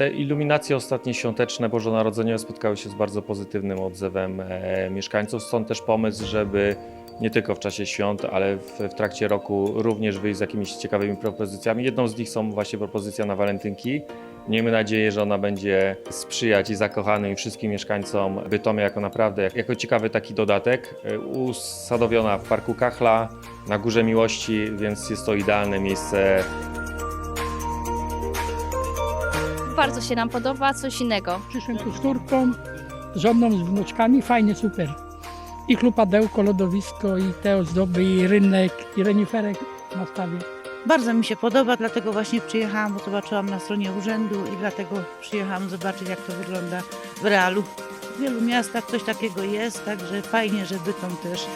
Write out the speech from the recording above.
Te iluminacje ostatnie świąteczne, bożonarodzeniowe spotkały się z bardzo pozytywnym odzewem e, mieszkańców. Stąd też pomysł, żeby nie tylko w czasie świąt, ale w, w trakcie roku również wyjść z jakimiś ciekawymi propozycjami. Jedną z nich są właśnie propozycja na walentynki. Miejmy nadzieję, że ona będzie sprzyjać i zakochanym i wszystkim mieszkańcom Bytomia jako naprawdę, jako ciekawy taki dodatek. E, Usadowiona w Parku Kachla, na Górze Miłości, więc jest to idealne miejsce bardzo się nam podoba, coś innego. Przyszłem tu z córką, z żoną, z wnuczkami, fajnie, super. I chlupadełko, lodowisko, i te ozdoby, i rynek, i reniferek na stawie. Bardzo mi się podoba, dlatego właśnie przyjechałam, bo zobaczyłam na stronie urzędu i dlatego przyjechałam zobaczyć, jak to wygląda w realu. W wielu miastach coś takiego jest, także fajnie, że Bytom też.